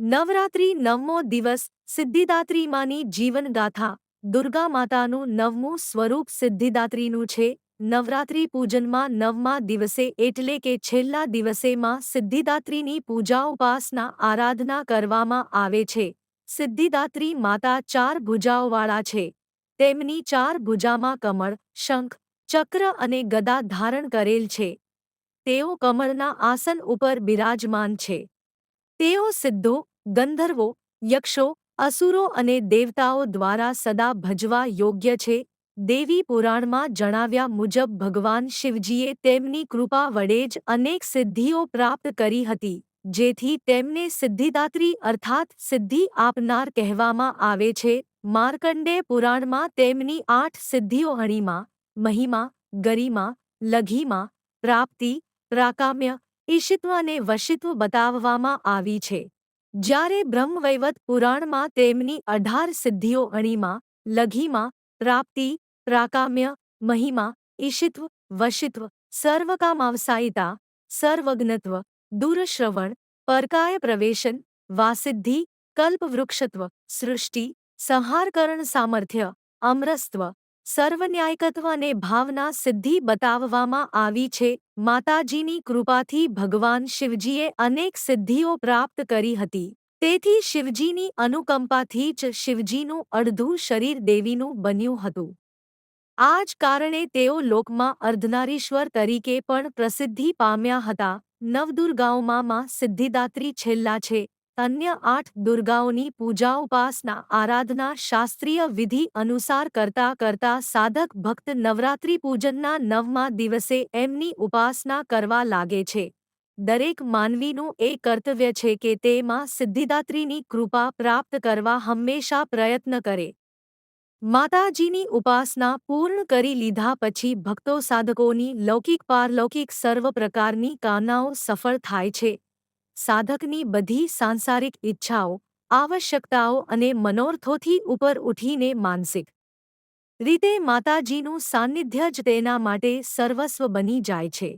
નવરાત્રિ નવમો દિવસ સિદ્ધિદાત્રી માની જીવનગાથા. દુર્ગા માતાનું નવમું સ્વરૂપ સિદ્ધિદાત્રીનું છે. નવરાત્રિ પૂજનમાં નવમા દિવસે એટલે કે છેલ્લા દિવસેમાં સિદ્ધિદાત્રીની પૂજા ઉપાસના આરાધના કરવામાં આવે છે. સિદ્ધિદાત્રી માતા ચાર ભુજાઓવાળા છે. તેમની ચાર ભુજામાં કમળ, શંખ, ચક્ર અને ગદા ધારણ કરેલ છે. તેઓ કમળના આસન ઉપર બિરાજમાન છે. તેઓ સિદ્ધો, ગંધર્વો, યક્ષો, અસુરો અને દેવતાઓ દ્વારા સદા ભજવા યોગ્ય છે. દેવી પુરાણમાં જણાવ્યા મુજબ ભગવાન શિવજીએ તેમની કૃપા વડે જ અનેક સિદ્ધિઓ પ્રાપ્ત કરી હતી, જેથી તેમને સિદ્ધિદાત્રી અર્થાત સિદ્ધિ આપનાર કહેવામાં આવે છે. માર્કંડે પુરાણમાં તેમની આઠ સિદ્ધિઓ હણીમાં, મહિમા, ગરિમા, લઘિમા, પ્રાપ્તિ, પ્રાકામ્ય ઈશિત્વ અને વશિત્વ બતાવવામાં આવી છે. જ્યારે બ્રહ્મવૈવત પુરાણમાં તેમની અઢાર સિદ્ધિઓ અણીમાં, લઘીમાં, પ્રાપ્તિ, પ્રાકામ્ય, મહિમા, ઈશિત્વ, વશિત્વ, સર્વકામાવસાયિતા, સર્વજ્ઞત્વ, દૂરશ્રવણ પરકાય પ્રવેશન વાસિદ્ધિ, કલ્પવૃક્ષત્વ, સૃષ્ટિ, સંહારકરણ સામર્થ્ય, અમરસ્ત્વ સર્વન્યાયકત્વ અને ભાવના સિદ્ધિ બતાવવામાં આવી છે. માતાજીની કૃપાથી ભગવાન શિવજીએ અનેક સિદ્ધિઓ પ્રાપ્ત કરી હતી. તેથી શિવજીની અનુકંપાથી જ શિવજીનું અડધું શરીર દેવીનું બન્યું હતું. આ જ કારણે તેઓ લોકમાં અર્ધનારીશ્વર તરીકે પણ પ્રસિદ્ધિ પામ્યા હતા. નવદુર્ગાઓમાં માં સિદ્ધિદાત્રી છેલ્લા છે. અન્ય આઠ દુર્ગાઓની પૂજા ઉપાસના આરાધના શાસ્ત્રીય વિધિ અનુસાર કરતા કરતા સાધક ભક્ત નવરાત્રિ પૂજનના નવમા દિવસે એમની ઉપાસના કરવા લાગે છે. દરેક માનવીનું એ કર્તવ્ય છે કે તે માં સિદ્ધિદાત્રીની કૃપા પ્રાપ્ત કરવા હંમેશા પ્રયત્ન કરે. માતાજીની ઉપાસના પૂર્ણ કરી લીધા પછી ભક્તો સાધકોની લૌકિક પારલૌકિક સર્વ પ્રકારની કામનાઓ સફળ થાય છે. સાધકની બધી સાંસારિક ઈચ્છાઓ, આવશ્યકતાઓ અને મનોર્થોથી ઉપર ઉઠીને માનસિક રીતે માતાજીનું સાન્નિધ્ય જ તેના માટે સર્વસ્વ બની જાય છે.